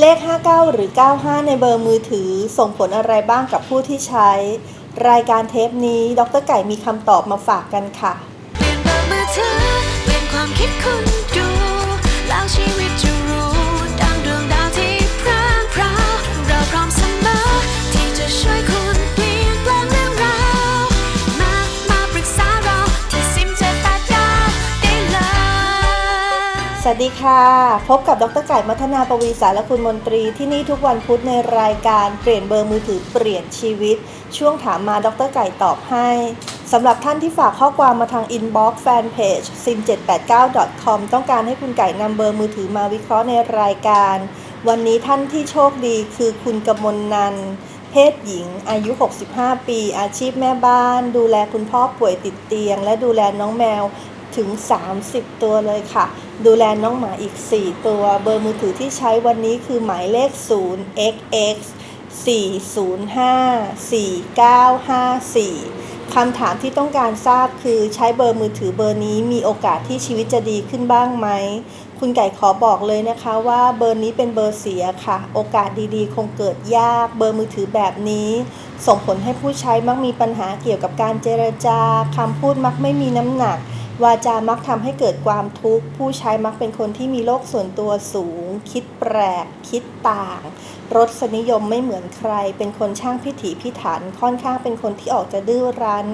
เลข 59 หรือ 95 ในเบอร์มือถือ ส่งผลอะไรบ้างกับผู้ที่ใช้ รายการเทปนี้ ดรไก่มีคำตอบมาฝากกันค่ะ เปลี่ยนเบอร์มือถือ เปลี่ยนความคิดคุณดู แล้วชีวิตจะรู้ สวัสดีค่ะ พบกับดรไก่มัทนาปวีสารคุณมนตรีที่นี่ทุกวันพุธในรายการเปลี่ยนเบอร์มือถือเปลี่ยนชีวิต ช่วงถามมาดรไก่ตอบให้สำหรับท่านที่ฝากข้อความมาทางอินบ็อกซ์แฟนเพจ sim789.com ต้องการให้คุณไก่นำเบอร์มือถือมาวิเคราะห์ในรายการ วันนี้ท่านที่โชคดีคือคุณกมลนันเพศหญิง อายุ 65 ปี อาชีพแม่บ้าน ดูแลคุณพ่อป่วยติดเตียง และดูแลน้องแมว ถึง 30 ตัวเลยค่ะ ดูแลน้องหมาอีก 4 ตัว เบอร์มือถือที่ใช้วันนี้คือหมายเลข 0xx 405-4954คำถามที่ต้องการทราบคือใช้เบอร์มือถือเบอร์นี้มีโอกาสที่ชีวิตจะดีขึ้นบ้างไหม คุณไก่ขอบอกเลยนะคะว่าเบอร์นี้เป็นเบอร์เสียค่ะ โอกาสดีๆ คงเกิดยากเบอร์มือถือแบบนี้ ส่งผลให้ผู้ใช้มักมีปัญหาเกี่ยวกับการเจรจาคำพูดมักไม่มีน้ำหนัก วาจามักทำให้เกิดความทุกข์ ผู้ใช้มักเป็นคนที่มีโลกส่วนตัวสูง คิดแปลก คิดต่าง รสนิยมไม่เหมือนใคร เป็นคนช่างพิถีพิถัน ค่อนข้างเป็นคนที่ออกจะดื้อรั้น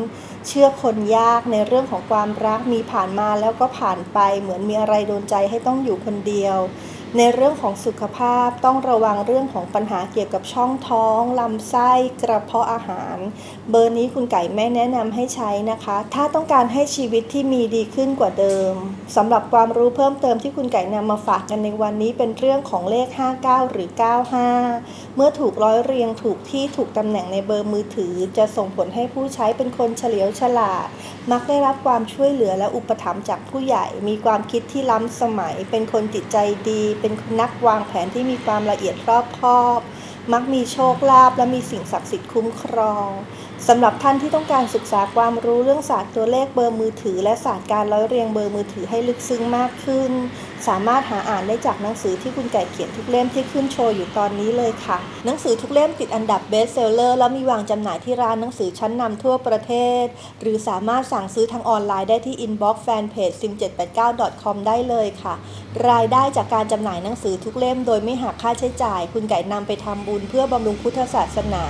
เชื่อคนยากในเรื่องของความรักมีผ่านมาแล้วก็ผ่านไป เหมือนมีอะไรโดนใจให้ต้องอยู่คนเดียว ในเรื่องของสุขภาพต้องระวังเรื่องของปัญหาเกี่ยวกับช่องท้อง ลำไส้กระเพาะอาหาร เบอร์นี้คุณไก่ไม่แนะนำให้ใช้นะคะ ถ้าต้องการให้ชีวิตที่มีดีขึ้นกว่าเดิมสำหรับความรู้เพิ่มเติมที่คุณไก่นำมาฝากกันในวันนี้เป็นเรื่องของเลข 59 หรือ 95 เมื่อถูกร้อยเรียงถูกที่ถูกตำแหน่งในเบอร์มือถือ จะส่งผลให้ผู้ใช้เป็นคนเฉลียวฉลาด มักได้รับความช่วยเหลือและอุปถัมภ์จากผู้ใหญ่ มีความคิดที่ล้ำสมัยเป็นคนจิตใจดีเป็นนักวางแผนที่มีความละเอียดรอบคอบ มักมีโชคลาภและมีสิ่งศักดิ์สิทธิ์คุ้มครอง สำหรับท่านที่ต้องการศึกษาความรู้เรื่องศาสตร์ตัวเลขเบอร์มือถือ และศาสตร์การร้อยเรียงเบอร์มือถือให้ลึกซึ้งมากขึ้น สามารถหาอ่านได้จากหนังสือที่คุณไก่เขียนทุกเล่มที่ขึ้นโชว์อยู่ตอนนี้เลยค่ะ หนังสือทุกเล่มติดอันดับเบสเซลเลอร์และมีวางจำหน่ายที่ร้านหนังสือชั้นนำทั่วประเทศ หรือสามารถสั่งซื้อทางออนไลน์ได้ที่ inbox fanpage sim789.com ได้เลยค่ะ รายได้จากการจำหน่ายหนังสือทุกเล่มโดยไม่หักค่าใช้จ่าย คุณไก่นำไปทำบุญเพื่อบำรุงพุทธศาสนา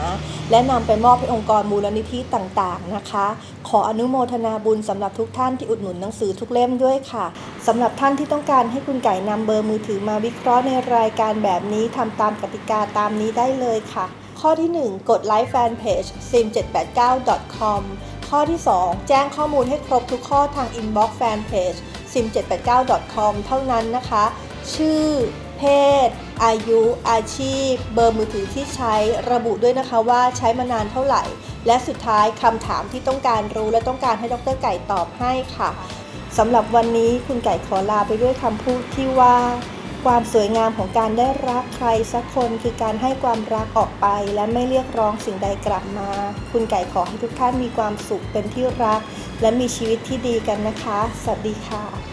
และนำไปมอบให้องค์กรมูลลนิธิต่างๆนะคะ ขออนุโมทนาบุญสำหรับทุกท่านที่อุดหนุนหนังสือทุกเล่มด้วยค่ะสำหรับท่านที่ต้องการให้คุณไก่นำเบอร์มือถือมาวิเคราะห์ในรายการแบบนี้ทำตามกติกาตามนี้ได้เลยค่ะ ข้อที่ 1 กดไลค์แฟนเพจ sim789.com ข้อที่ 2 แจ้งข้อมูลให้ครบทุกข้อทาง inbox fanpage sim789.com เท่านั้นนะคะ ชื่อ เพศ อายุ อาชีพ เบอร์มือถือที่ใช้ระบุด้วยนะคะว่าใช้มานานเท่าไหร่ และสุดท้ายคำถามที่ต้องการรู้และต้องการให้ดรไก่ตอบให้ค่ะสำหรับวันนี้คุณไก่ขอลาไปด้วยคำพูดที่ว่า ความสวยงามของการได้รักใครสักคนคือการให้ความรักออกไป และไม่เรียกร้องสิ่งใดกลับมา คุณไก่ขอให้ทุกท่านมีความสุขเป็นที่รัก และมีชีวิตที่ดีกันนะคะ สวัสดีค่ะ